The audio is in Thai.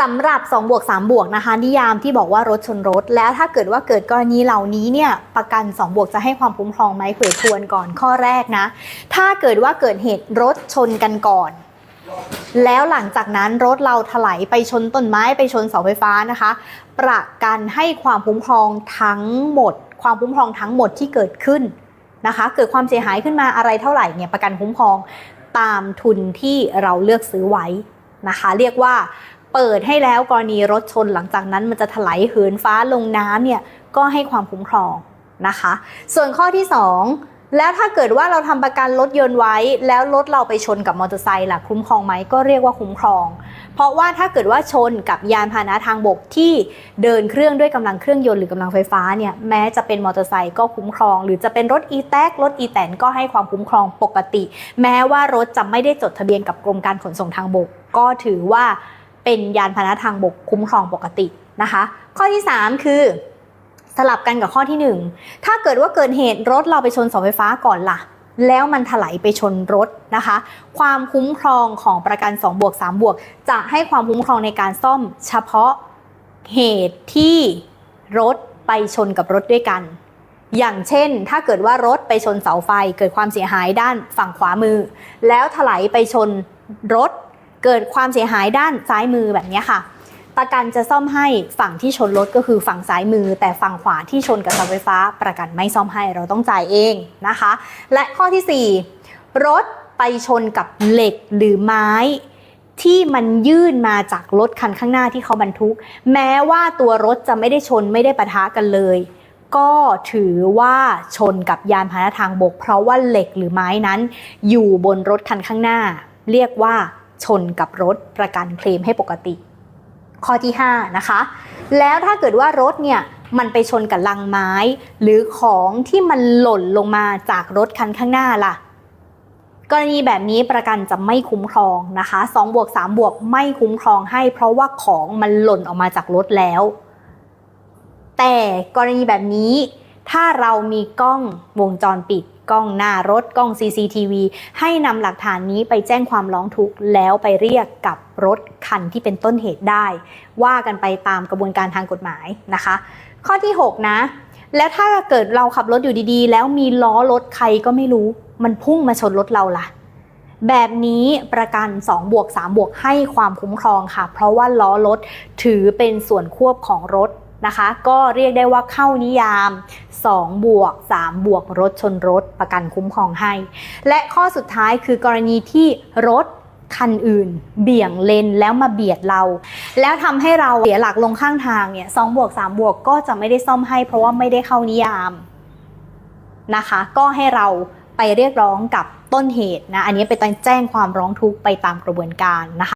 สำหรับ2บวก3บวกนะคะ นิยามที่บอกว่ารถชนรถ แล้วถ้าเกิดว่าเกิดกรณีเหล่านี้เนี่ยประกัน2บวกจะให้ความคุ้มครองไหมเผื่อทวนก่อนข้อแรกนะ ถ้าเกิดว่าเกิดเหตุรถชนกันก่อน แล้วหลังจากนั้นรถเราถลายไปชนต้นไม้ไปชนเสาไฟฟ้านะคะ ประกันให้ความคุ้มครองทั้งหมด ความคุ้มครองทั้งหมดที่เกิดขึ้นนะคะ เกิดความเสียหายขึ้นมาอะไรเท่าไหร่เนี่ยประกันคุ้มครองตามทุนที่เราเลือกซื้อไว้นะคะ เรียกว่า เปิดให้แล้วกรณีรถชนหลังจากนั้นมันจะถลายเหินฟ้าลงน้ำเนี่ยก็ให้ความคุ้มครองนะคะ ส่วนข้อที่ 2 แล้วถ้าเกิดว่าเราทำประกันรถยนต์ไว้ แล้วรถเราไปชนกับมอเตอร์ไซค์ล่ะคุ้มครองไหมก็เรียกว่าคุ้มครอง เพราะว่าถ้าเกิดว่าชนกับยานพาหนะทางบกที่เดินเครื่องด้วยกำลังเครื่องยนต์หรือกำลังไฟฟ้าเนี่ยแม้จะเป็นมอเตอร์ไซค์ก็คุ้มครอง หรือจะเป็นรถอีแท็กรถอีแตนก็ให้ความคุ้มครองปกติ แม้ว่ารถจะไม่ได้จดทะเบียนกับกรมการขนส่งทางบก ก็ถือว่า เป็นยานพาหนะทางบกคุ้มครองปกตินะคะ ข้อที่ 3 คือสลับกันกับข้อที่ 1 ถ้าเกิดว่าเกิดเหตุรถเราไปชนเสาไฟฟ้าก่อนล่ะ แล้วมันถลายไปชนรถนะคะ ความคุ้มครองของประกัน2บวก3บวกจะให้ความคุ้มครองในการซ่อมเฉพาะเหตุที่รถไปชนกับรถด้วยกัน อย่างเช่น ถ้าเกิดว่ารถไปชนเสาไฟเกิดความเสียหายด้านฝั่งขวามือ แล้วถลายไปชนรถ เกิดความเสียหายด้านซ้ายมือแบบนี้ค่ะประกันจะซ่อมให้ฝั่งที่ชนรถก็คือฝั่งซ้ายมือ แต่ฝั่งขวาที่ชนกับเสาไฟฟ้า ประกันไม่ซ่อมให้เราต้องจ่ายเองนะคะ และข้อที่ 4 รถไปชนกับเหล็กหรือไม้ ที่มันยื่นมาจากรถคันข้างหน้าที่เขาบรรทุก แม้ว่าตัวรถจะไม่ได้ชนไม่ได้ปะทะกันเลย ก็ถือว่าชนกับยานพาหนะทางบก เพราะว่าเหล็กหรือไม้นั้น อยู่บนรถคันข้างหน้า เรียกว่า ชนกับรถประกันเคลมให้ปกติ ข้อที่5นะคะแล้วถ้าเกิดว่ารถเนี่ยมันไปชนกับลังไม้ หรือของที่มันหล่นลงมาจากรถคันข้างหน้าล่ะ กรณีแบบนี้ประกันจะไม่คุ้มครองนะคะ2บวก3บวกไม่คุ้มครองให้ เพราะว่าของมันหล่นออกมาจากรถแล้ว แต่กรณีแบบนี้ถ้าเรามีกล้องวงจรปิด กล้องหน้ารถกล้อง CCTV ให้นำหลักฐานนี้ไปแจ้งความร้องทุกข์แล้วไปเรียกกับรถคันที่เป็นต้นเหตุได้ ว่ากันไปตามกระบวนการทางกฎหมายนะคะ ข้อที่ 6 นะ แล้วถ้าเกิดเราขับรถอยู่ดีๆ แล้วมีล้อรถใครก็ไม่รู้ มันพุ่งมาชนรถเราล่ะแบบนี้ประกัน2บวก3บวกให้ความคุ้มครองค่ะ เพราะว่าล้อรถถือเป็นส่วนควบของรถ นะคะ ก็เรียกได้ว่าเข้านิยาม 2 บวก 3 บวกรถชนรถประกันคุ้มครองให้ และข้อสุดท้ายคือกรณีที่รถคันอื่น เบี่ยงเลนแล้วมาเบียดเรา แล้วทำให้เราเสียหลักลงข้างทางเนี่ย2บวก3บวกก็จะไม่ได้ซ่อมให้ เพราะว่าไม่ได้เข้านิยามนะคะ ก็ให้เราไปเรียกร้องกับต้นเหตุนะ อันนี้ไปแจ้งความร้องทุกข์ไปตามกระบวนการนะคะ